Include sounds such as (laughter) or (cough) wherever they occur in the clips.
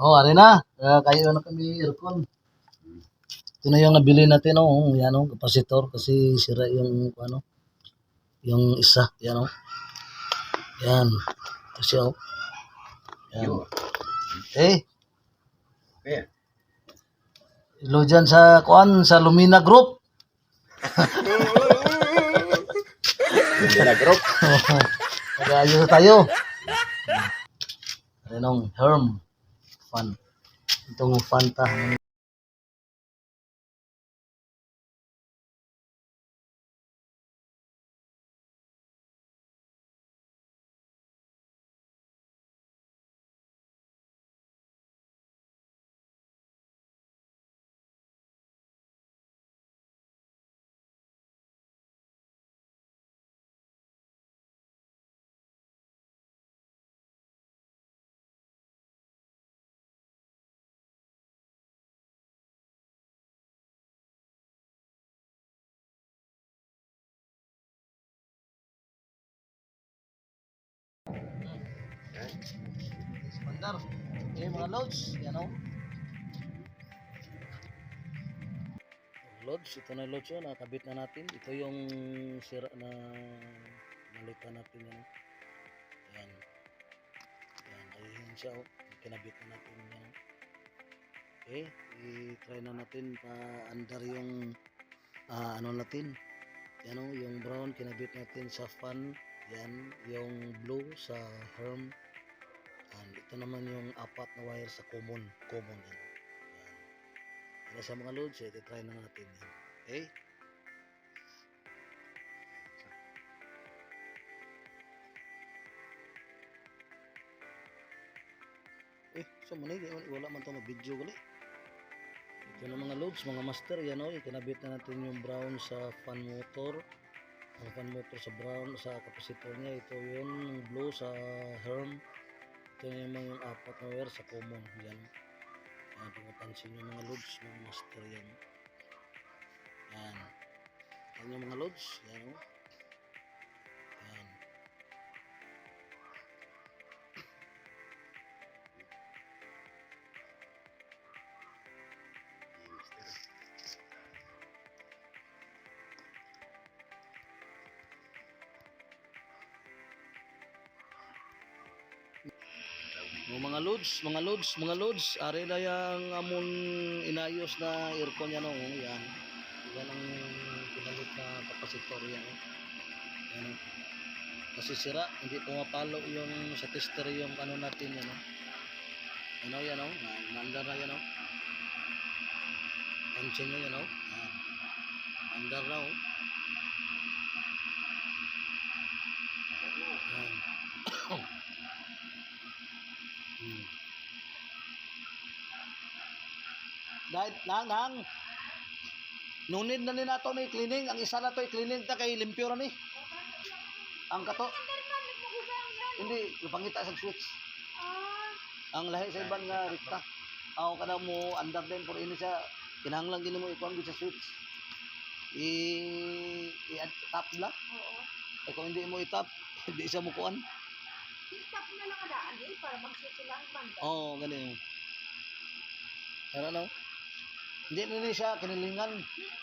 Oh, ari na. Uh, kayo na kami aircon. Ito na yung nabili natin, oh. Yan, oh, kapasitor. Kasi sira yung, ano, yung isa. Yan, oh. Yan. Ito siya, oh. Yan. Eh, Kaya. ilo dyan sa, kuan, sa Lumina Group. Hindi na group. (laughs) Mag-ayos tayo. Renong Herm. Fun. Itong Fanta. Mandar. Eh, mga loads. Yan, oh. Loads. Ito na loads yun. Nakabit na natin. Ito yung sira na nalitan natin. Yan, oh. Yan. Yan. Ayun siya, oh. Kinabit na natin. Yan, oh. Okay. I-try na natin pa-under yung ah, ano natin. Yan, oh. Yung brown kinabit natin sa fan. Yan. Yung blue sa herm. And ito naman yung apat na wire sa common. Common yan. Yan. Yan sa mga loads, eh, try na natin yan. Okay? Eh, so muna, wala man ito mag-video gali. Ito na mga loads, mga master, yan o, ikinabit na natin yung brown sa fan motor. Ang fan motor sa brown, sa capacitor niya, ito yung blue sa herm. Ito naman yung apat na wire sa common. Yan. Yan, kung mapansin yung mga loads ng master yan. Yan. Yan yung mga loads. Yan. oh. Yung mga loads, mga loads, mga loads, ari na yung amon inayos na aircon yan o, yan. Yan ang pinalit na kapasitor yan. oh. Yan oh. Kasi sira, hindi pumapalo yung sa tester yung ano natin yan o. Yan o, yan o, nandar na yan o. Pansin nyo yan o. Nandar na o. Yan. Hmm. Dahil nang nang nunid na ni nato ni cleaning ang isa na to i-cleaning ta kay limpyo ra ni. Ang kato hindi ipangita sa switch. Ang lahi sa iban nga rikta. Ako kada mo andar din por ini siya kinahanglan gini mo ikuan sa switch. I i-tap la. Oo. Eh kung hindi mo i-tap, (laughs) hindi siya mo kuan. Tap na lang adaan eh, para mag-switch sila ang banda. Oo, oh, ganun. Pero ano? Hindi na ni siya kinilingan.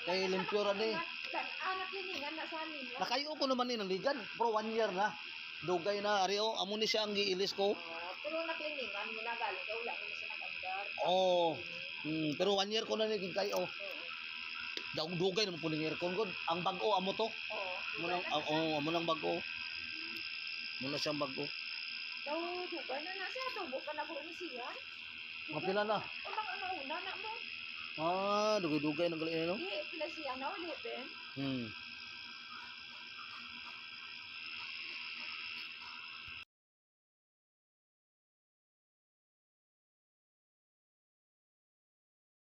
Kay limpyo ra ni. Anak liningan na sa amin. Nakayo ko naman ni naligan. Pero one year na. Dugay na. Ari oh, amo ni siya ang giilis ko. Oo, Pero nakliningan mo na galing ka, wala mo na siya nag-andar. Oo. Oh. Hmm, pero one year ko na ni kayo. Oo. Daog dugay naman po ni aircon ko. Ang bago amo to. Oo. Amo nang oh, amo nang bago. Muna siyang bago. Daw, dugay na na siya. Tubo pa na ko ni siya. Mapila na. O bang ano una na mo? Ah, dugay-dugay nang gali no. Di, pila siya na, 11. Hmm.